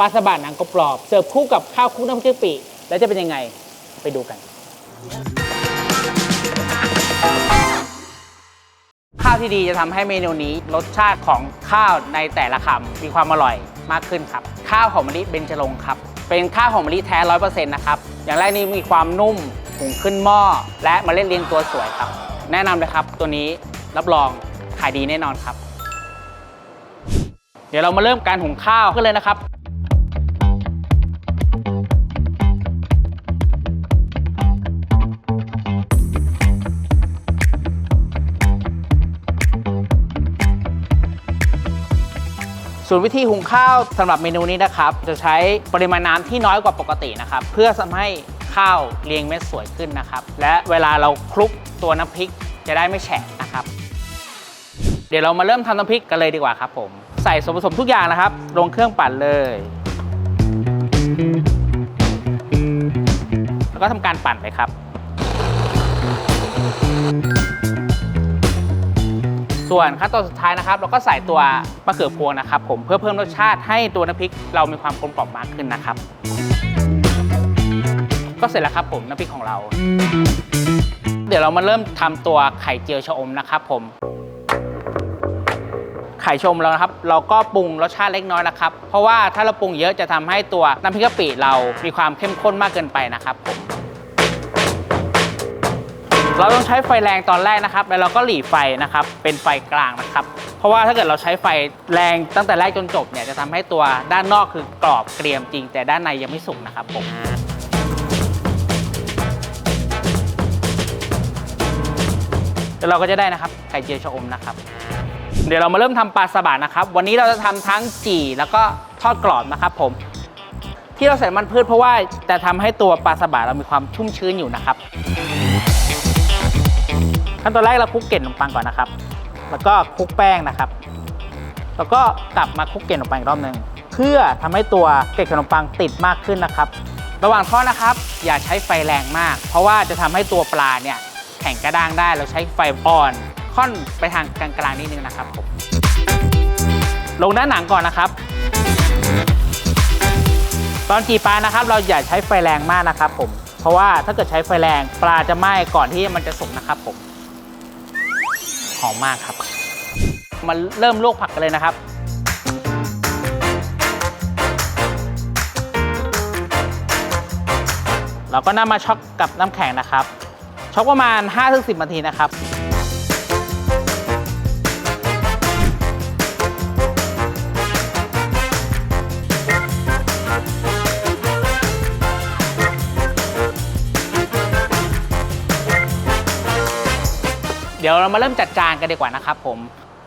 ปลาสบะหนังกรอบเสิร์ฟคู่กับข้าวคลุกน้ำพริกกะปิแล้วจะเป็นยังไงไปดูกัน ข้าวที่ดีจะทำให้เมนูนี้รสชาติของข้าวในแต่ละคำมีความอร่อยมากขึ้นครับ ข้าวหอมมะลิเบญจรงค์ครับ เป็นข้าวหอมมะลิแท้ร้อยเปอร์เซ็นต์นะครับ อย่างแรกนี่มีความนุ่มหุงขึ้นหม้อ และเมล็ดเรียงตัวสวยครับ แนะนำเลยครับ ตัวนี้รับรองขายดีแน่นอนครับ เดี๋ยวเรามาเริ่มการหุงข้าวกันเลยนะครับ ส่วนวิธีหุงข้าวสำหรับเมนูนี้นะครับจะใช้ปริมาณน้ำที่น้อยกว่าปกตินะครับเพื่อทำให้ข้าวเรียงเม็ดสวยขึ้นนะครับและเวลาเราคลุกตัวน้ำพริกจะได้ไม่แฉะนะครับ เดี๋ยวเรามาเริ่มทำน้ำพริกกันเลยดีกว่าครับผมใส่ส่วนผสมทุกอย่างนะครับ ลงเครื่องปั่นเลย แล้วก็ทำการปั่นไปครับ ส่วนขั้นตอนสุดท้ายนะครับ เราก็ใส่ตัวมะเขือพวงนะครับ ผมเพื่อเพิ่มรสชาติให้ตัวน้ำพริกเรามีความกลมกล่อมมากขึ้นนะครับ ก็เสร็จแล้วครับผมน้ำพริกของเรา เดี๋ยวเรามาเริ่มทำตัวไข่เจียวชะอมนะครับ ผม ไข่ชะอมเรานะครับ เราก็ปรุงรสชาติเล็กน้อยนะครับ เพราะว่าถ้าเราปรุงเยอะจะทำให้ตัวน้ำพริกกะปิเรามีความเข้มข้นมากเกินไปนะครับผม เราต้องใช้ไฟแรงตอนแรกนะครับ แล้วเราก็หลีไฟนะครับ เป็นไฟกลางนะครับ เพราะว่าถ้าเกิดเราใช้ไฟแรงตั้งแต่แรกจนจบเนี่ยจะทำให้ตัวด้านนอกคือกรอบเกรียมจริง แต่ด้านในยังไม่สุกนะครับผมแล้วเราก็จะได้นะครับไข่เจียวชะอมนะครับ เดี๋ยวเรามาเริ่มทำปลาสบะนะครับ วันนี้เราจะทำทั้งจี่แล้วก็ทอดกรอบนะครับผม ที่เราใส่มันพืชเพราะว่าจะทำให้ตัวปลาสบะเรามีความชุ่มชื้นอยู่นะครับ ขั้นตอนแรกเราคลุกเกล็ดขนมปังก่อนนะครับ แล้วก็คลุกแป้งนะครับ แล้วก็กลับมาคลุกเกล็ดขนมปังอีกรอบหนึ่งเพื่อทำให้ตัวเกล็ดขนมปังติดมากขึ้นนะครับ ระหว่างทอดนะครับ อย่าใช้ไฟแรงมาก เพราะว่าจะทำให้ตัวปลาเนี่ยแข็งกระด้างได้ เราใช้ไฟอ่อนค่อนไปทางกลางๆนิดนึงนะครับผมลงด้านหนังก่อนนะครับ ตอนจีปลานะครับเราอย่าใช้ไฟแรงมากนะครับผม เพราะว่าถ้าเกิดใช้ไฟแรงปลาจะไหม้ก่อนที่มันจะสุกนะครับผมหอมมากครับ มาเริ่มลวกผักกันเลยนะครับเราก็นำมาช็อกกับน้ำแข็งนะครับ ช็อกประมาณ 5-10นาทีนะครับ เดี๋ยวเรามาเริ่มจัดจานกันดีกว่านะครับผม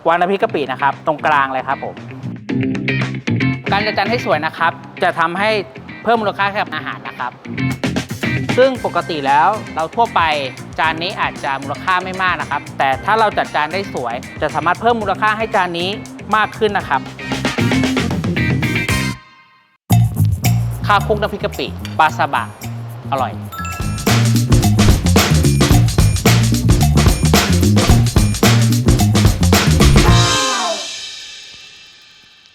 วางน้ำพริกกะปินะครับ ตรงกลางเลยครับผม การจัดจานให้สวยนะครับ จะทำให้เพิ่มมูลค่าให้กับอาหารนะครับ ซึ่งปกติแล้วเราทั่วไปจานนี้อาจจะมูลค่าไม่มากนะครับ แต่ถ้าเราจัดจานได้สวย จะสามารถเพิ่มมูลค่าให้จานนี้มากขึ้นนะครับข้าวคลุกน้ำพริกกะปิปลาซาบะอร่อย